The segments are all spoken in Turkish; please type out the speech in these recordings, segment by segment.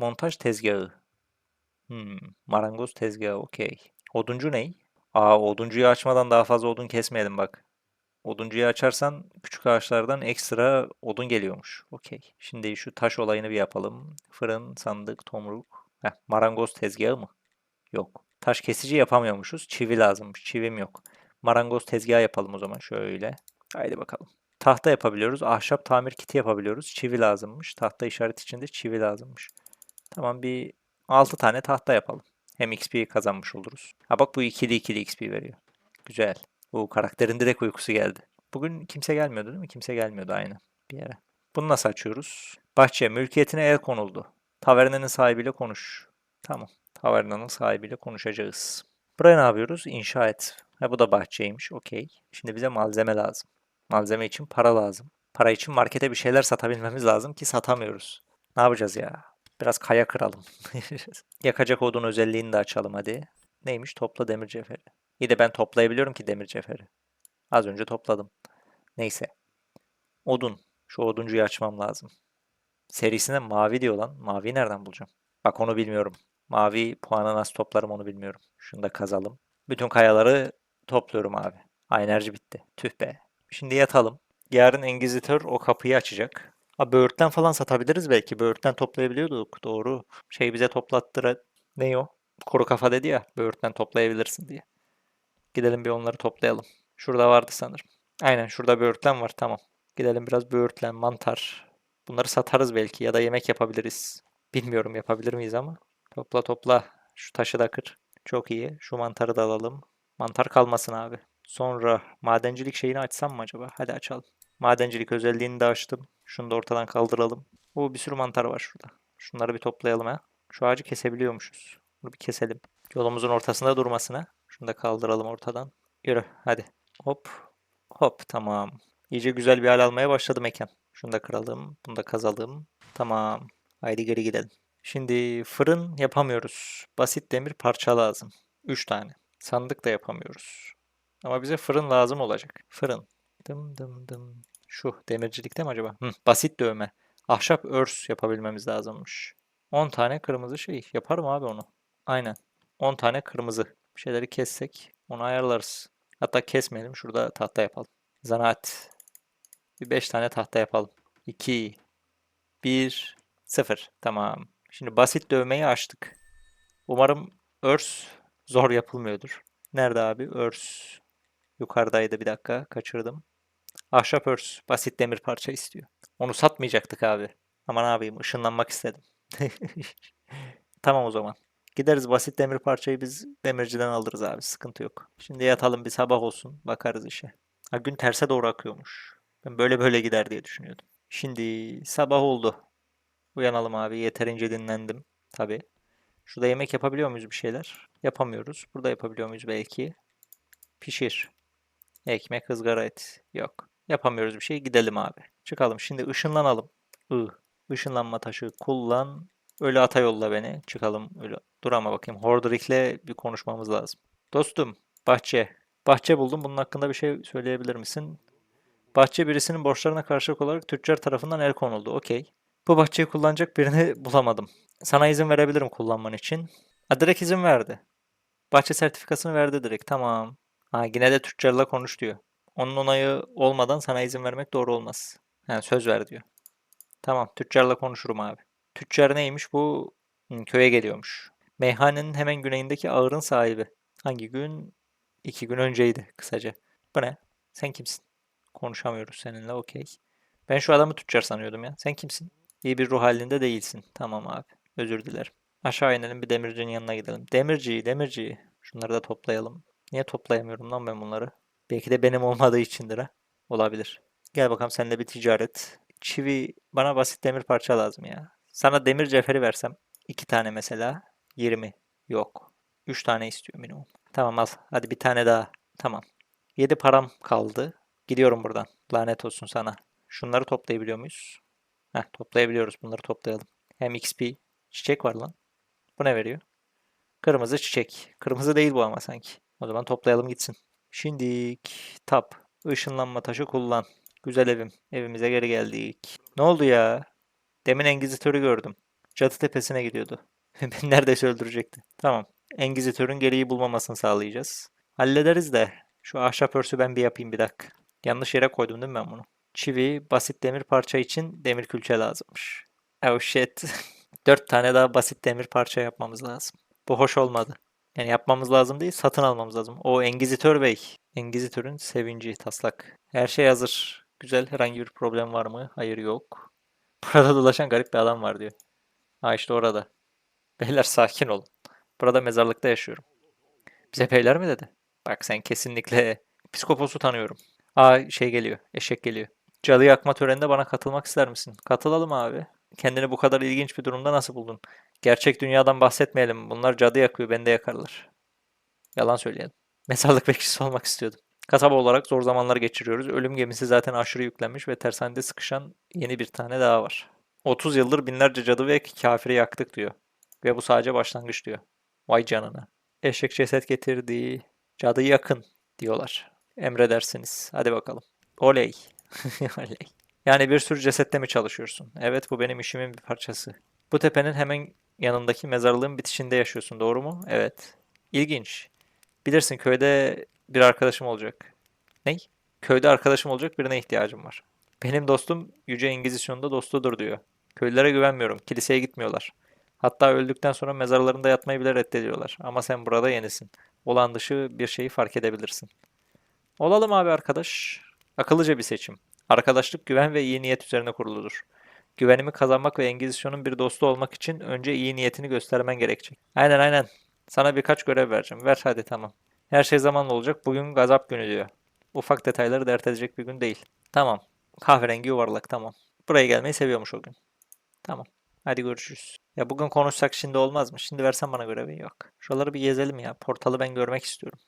Montaj tezgahı. Hmm, marangoz tezgahı okey. Oduncu ney? Aa oduncuyu açmadan daha fazla odun kesmeyelim bak. Oduncuyu açarsan küçük ağaçlardan ekstra odun geliyormuş. Okey. Şimdi şu taş olayını bir yapalım. Fırın, sandık, tomruk. Heh, marangoz tezgahı mı? Yok. Taş kesici yapamıyormuşuz. Çivi lazımmış. Çivim yok. Marangoz tezgahı yapalım o zaman şöyle. Haydi bakalım. Tahta yapabiliyoruz. Ahşap tamir kiti yapabiliyoruz. Çivi lazımmış. Tahta işaret içinde çivi lazımmış. Tamam bir 6 tane tahta yapalım. Hem XP kazanmış oluruz. Ha bak bu ikili ikili XP veriyor. Güzel. Bu karakterin direkt uykusu geldi. Bugün kimse gelmiyordu değil mi? Kimse gelmiyordu aynı bir yere. Bunu nasıl açıyoruz? Bahçe mülkiyetine el konuldu. Tavernanın sahibiyle konuş. Tamam. Tavernanın sahibiyle konuşacağız. Buraya ne yapıyoruz? İnşa et. Ha bu da bahçeymiş. Okey. Şimdi bize malzeme lazım. Malzeme için para lazım. Para için markete bir şeyler satabilmemiz lazım ki satamıyoruz. Ne yapacağız ya? Biraz kaya kıralım. Yakacak odun özelliğini de açalım hadi. Neymiş? Topla demir cevheri. İyi de ben toplayabiliyorum ki demir cevheri. Az önce topladım. Neyse. Odun. Şu oduncuyu açmam lazım. Serisinde mavi diyor lan. Maviyi nereden bulacağım? Bak onu bilmiyorum. Mavi puanı nasıl toplarım onu bilmiyorum. Şunu da kazalım. Bütün kayaları topluyorum abi. Ha enerji bitti. Tüh be. Şimdi yatalım. Yarın Engizitör o kapıyı açacak. Ha böğürtlen falan satabiliriz belki. Böğürtlen toplayabiliyorduk. Doğru. Şey bize toplattıra... Ne o? Kuru kafa dedi ya. Böğürtlen toplayabilirsin diye. Gidelim bir onları toplayalım. Şurada vardı sanırım. Aynen şurada böğürtlen var. Tamam. Gidelim biraz böğürtlen, mantar. Bunları satarız belki ya da yemek yapabiliriz. Bilmiyorum yapabilir miyiz ama. Topla topla. Şu taşı da kır. Çok iyi. Şu mantarı da alalım. Mantar kalmasın abi. Sonra madencilik şeyini açsam mı acaba? Hadi açalım. Madencilik özelliğini de açtım. Şunu da ortadan kaldıralım. O bir sürü mantar var şurada. Şunları bir toplayalım ha. Şu ağacı kesebiliyormuşuz. Bunu bir keselim. Yolumuzun ortasında durmasına. Şunu da kaldıralım ortadan. Yürü hadi. Hop. Hop tamam. İyice güzel bir hal almaya başladı mekan. Şunu da kıralım. Bunu da kazalım. Tamam. Haydi geri gidelim. Şimdi fırın yapamıyoruz. Basit demir parça lazım. 3 tane. Sandık da yapamıyoruz. Ama bize fırın lazım olacak. Fırın. Dım dım dım. Şu demircilikte mi acaba? Hı, basit dövme. Ahşap örs yapabilmemiz lazımmış. 10 tane kırmızı şey. Yaparım abi onu. Aynen. 10 tane kırmızı. Bir şeyleri kessek onu ayarlarız. Hatta kesmeyelim. Şurada tahta yapalım. Zanaat. Bir 5 tane tahta yapalım. 2 1 0. Tamam. Şimdi basit dövmeyi açtık. Umarım örs zor yapılmıyordur. Nerede abi? Örs. Yukarıdaydı bir dakika. Kaçırdım. Ahşap örs. Basit demir parça istiyor. Onu satmayacaktık abi. Ama ne yapayım? Işınlanmak istedim. tamam o zaman. Gideriz basit demir parçayı biz demirciden alırız abi. Sıkıntı yok. Şimdi yatalım bir sabah olsun. Bakarız işe. Ha, gün terse doğru akıyormuş. Ben böyle böyle gider diye düşünüyordum. Şimdi sabah oldu. Uyanalım abi. Yeterince dinlendim. Tabii. Şurada yemek yapabiliyor muyuz bir şeyler? Yapamıyoruz. Burada yapabiliyor muyuz belki? Pişir. Ekmek, ızgara et. Yok. Yapamıyoruz bir şey. Gidelim abi. Çıkalım. Şimdi ışınlanalım. I. Işınlanma taşı kullan. Öyle ata yolla beni. Çıkalım. Öyle. Dur ama bakayım. Hordrik'le bir konuşmamız lazım. Dostum. Bahçe. Bahçe buldum. Bunun hakkında bir şey söyleyebilir misin? Bahçe birisinin borçlarına karşılık olarak tüccar tarafından el konuldu. Okey. Bu bahçeyi kullanacak birini bulamadım. Sana izin verebilirim kullanman için. Ha, direkt izin verdi. Bahçe sertifikasını verdi direkt. Tamam. Ha, yine de tüccarla konuş diyor. Onun onayı olmadan sana izin vermek doğru olmaz. Ha, söz ver diyor. Tamam. Tüccarla konuşurum abi. Tüccar neymiş? Bu köye geliyormuş. Meyhanenin hemen güneyindeki ağırın sahibi. Hangi gün? İki gün önceydi kısaca. Bu ne? Sen kimsin? Konuşamıyoruz seninle. Okey. Ben şu adamı tüccar sanıyordum ya. Sen kimsin? İyi bir ruh halinde değilsin. Tamam abi. Özür dilerim. Aşağı inelim bir demircinin yanına gidelim. Demirci, demirci. Şunları da toplayalım. Niye toplayamıyorum lan ben bunları? Belki de benim olmadığı içindir ha. Olabilir. Gel bakalım seninle bir ticaret. Çivi bana basit demir parça lazım ya. Sana demir cevheri versem. iki tane mesela. 20. Yok. 3 tane istiyor minimum. Tamam al. Hadi bir tane daha. Tamam. 7 param kaldı. Gidiyorum buradan. Lanet olsun sana. Şunları toplayabiliyor muyuz? Heh, toplayabiliyoruz. Bunları toplayalım. Hem XP. Çiçek var lan. Bu ne veriyor? Kırmızı çiçek. Kırmızı değil bu ama sanki. O zaman toplayalım gitsin. Şimdi tap. Işınlanma taşı kullan. Güzel evim. Evimize geri geldik. Ne oldu ya? Demin Engizitör'ü gördüm. Cadı Tepesi'ne gidiyordu. Beni neredeyse öldürecekti. Tamam. Engizitörün gereği bulmamasını sağlayacağız. Hallederiz de. Şu ahşap örsü ben bir yapayım bir dakika. Yanlış yere koydum değil mi ben bunu? Çivi, basit demir parça için demir külçe lazımmış. Oh shit. Dört tane daha basit demir parça yapmamız lazım. Bu hoş olmadı. Yani yapmamız lazım değil, satın almamız lazım. O Engizitör Bey. Engizitörün sevinci, taslak. Her şey hazır. Güzel. Herhangi bir problem var mı? Hayır yok. Burada dolaşan garip bir adam var diyor. Ha işte orada. Beyler sakin olun. Burada mezarlıkta yaşıyorum. Bize beyler mi dedi? Bak sen kesinlikle psikoposu tanıyorum. Aa şey geliyor. Eşek geliyor. Cadı yakma töreninde bana katılmak ister misin? Katılalım abi. Kendini bu kadar ilginç bir durumda nasıl buldun? Gerçek dünyadan bahsetmeyelim. Bunlar cadı yakıyor, beni de yakarlar. Yalan söyleyelim. Mezarlık bekçisi olmak istiyordum. Kasaba olarak zor zamanlar geçiriyoruz. Ölüm gemisi zaten aşırı yüklenmiş ve tersanede sıkışan yeni bir tane daha var. 30 yıldır binlerce cadı ve kafiri yaktık diyor. Ve bu sadece başlangıç diyor. Vay canına. Eşek ceset getirdi. Cadı yakın diyorlar. Emredersiniz. Hadi bakalım. Oley. Oley. Yani bir sürü cesette mi çalışıyorsun? Evet bu benim işimin bir parçası. Bu tepenin hemen yanındaki mezarlığın bitişinde yaşıyorsun doğru mu? Evet. İlginç. Bilirsin köyde bir arkadaşım olacak. Ney? Köyde arkadaşım olacak birine ihtiyacım var. Benim dostum Yüce Engizisyon'da dostudur diyor. Köylülere güvenmiyorum. Kiliseye gitmiyorlar. Hatta öldükten sonra mezarlarında yatmayı bile reddediyorlar. Ama sen burada yenisin. Olan dışı bir şeyi fark edebilirsin. Olalım abi arkadaş. Akıllıca bir seçim. Arkadaşlık güven ve iyi niyet üzerine kuruludur. Güvenimi kazanmak ve Engizisyon'un bir dostu olmak için önce iyi niyetini göstermen gerekecek. Aynen aynen. Sana birkaç görev vereceğim. Ver hadi tamam. Her şey zamanla olacak. Bugün gazap günü diyor. Ufak detayları dert edecek bir gün değil. Tamam. Kahverengi yuvarlak tamam. Buraya gelmeyi seviyormuş o gün. Tamam. Hadi görüşürüz. Ya bugün konuşsak şimdi olmaz mı? Şimdi versen bana görevi yok. Şuraları bir gezelim ya. Portalı ben görmek istiyorum.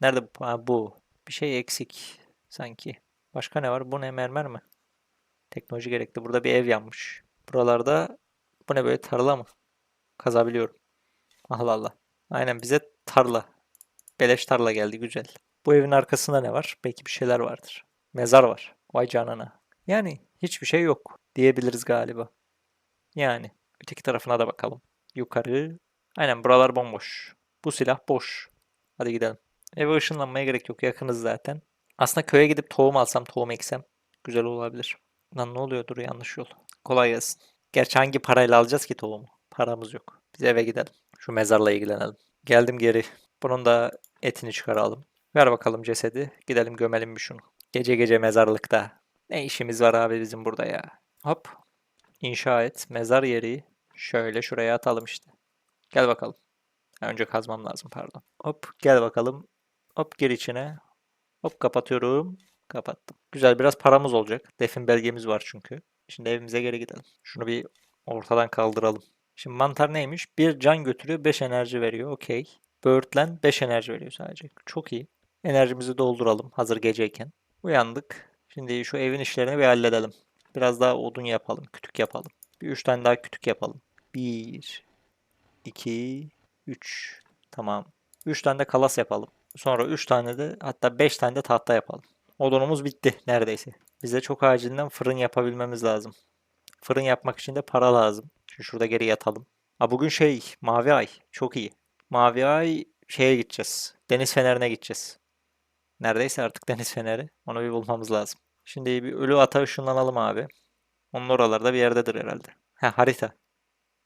Nerede bu? Ha, bu. Bir şey eksik sanki. Başka ne var? Bu ne mermer mi? Teknoloji gerekli. Burada bir ev yanmış. Buralarda bu ne böyle tarla mı? Kazabiliyorum. Allah Allah. Aynen bize tarla. Beleş tarla geldi güzel. Bu evin arkasında ne var? Belki bir şeyler vardır. Mezar var. Vay canına. Yani hiçbir şey yok diyebiliriz galiba. Yani öteki tarafına da bakalım. Yukarı. Aynen buralar bomboş. Bu silah boş. Hadi gidelim. Eve ışınlanmaya gerek yok. Yakınız zaten. Aslında köye gidip tohum alsam, tohum eksem güzel olabilir. Lan ne oluyor? Dur yanlış yol. Kolay gelsin. Gerçi hangi parayla alacağız ki tohumu? Paramız yok. Biz eve gidelim. Şu mezarla ilgilenelim. Geldim geri. Bunun da etini çıkaralım. Ver bakalım cesedi. Gidelim gömelim bir şunu. Gece gece mezarlıkta. Ne işimiz var abi bizim burada ya. Hop. İnşa et. Mezar yeri. Şöyle şuraya atalım işte. Gel bakalım. Önce kazmam lazım pardon. Hop gel bakalım. Hop gir içine. Hop kapatıyorum. Kapattım. Güzel biraz paramız olacak. Defin belgemiz var çünkü. Şimdi evimize geri gidelim. Şunu bir ortadan kaldıralım. Şimdi mantar neymiş? Bir can götürüyor 5 enerji veriyor. Okey. Böğürtlen 5 enerji veriyor sadece. Çok iyi. Enerjimizi dolduralım hazır geceyken. Uyandık. Şimdi şu evin işlerini bir halledelim. Biraz daha odun yapalım. Kütük yapalım. Bir 3 tane daha kütük yapalım. 1 2 3 Tamam. 3 tane de kalas yapalım. Sonra 3 tane de hatta 5 tane de tahta yapalım. Odunumuz bitti neredeyse. Bize çok acilinden fırın yapabilmemiz lazım. Fırın yapmak için de para lazım. Şimdi şurada geri yatalım. Ha bugün şey mavi ay. Çok iyi. Mavi ay şeye gideceğiz. Deniz fenerine gideceğiz. Neredeyse artık deniz feneri. Onu bir bulmamız lazım. Şimdi bir ölü ata ışınlanalım abi. Onun oralarda bir yerdedir herhalde. Ha harita.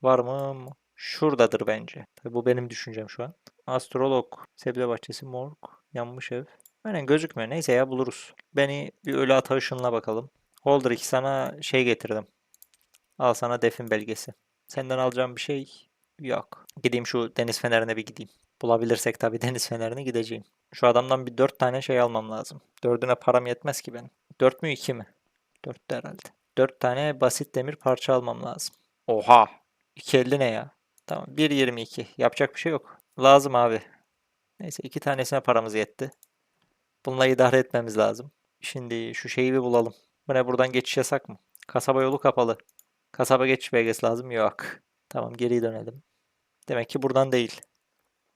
Var mı? Şuradadır bence. Tabii bu benim düşüncem şu an. Astrolog. Sebze bahçesi morg. Yanmış ev. Aynen gözükmüyor. Neyse ya buluruz. Beni bir ölü ata ışınla bakalım. Holder 2 sana şey getirdim. Al sana defin belgesi. Senden alacağım bir şey yok. Gideyim şu deniz fenerine bir gideyim. Bulabilirsek tabii deniz fenerine gideceğim. Şu adamdan bir 4 tane şey almam lazım. Dördüne param yetmez ki benim. 4 mü 2 mi? 4 de herhalde. 4 tane basit demir parça almam lazım. Oha! 2.50 ne ya? Tamam 1.22. Yapacak bir şey yok. Lazım abi. Neyse iki tanesine paramız yetti. Bununla idare etmemiz lazım. Şimdi şu şeyi bir bulalım. Bu ne buradan geçiş yasak mı? Kasaba yolu kapalı. Kasaba geçiş belgesi lazım. Yok. Tamam geri dönelim. Demek ki buradan değil.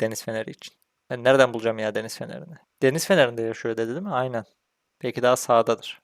Deniz feneri için. Ben nereden bulacağım ya deniz fenerini? Deniz fenerinde yaşıyor dedi değil mi? Aynen. Peki daha sağdadır.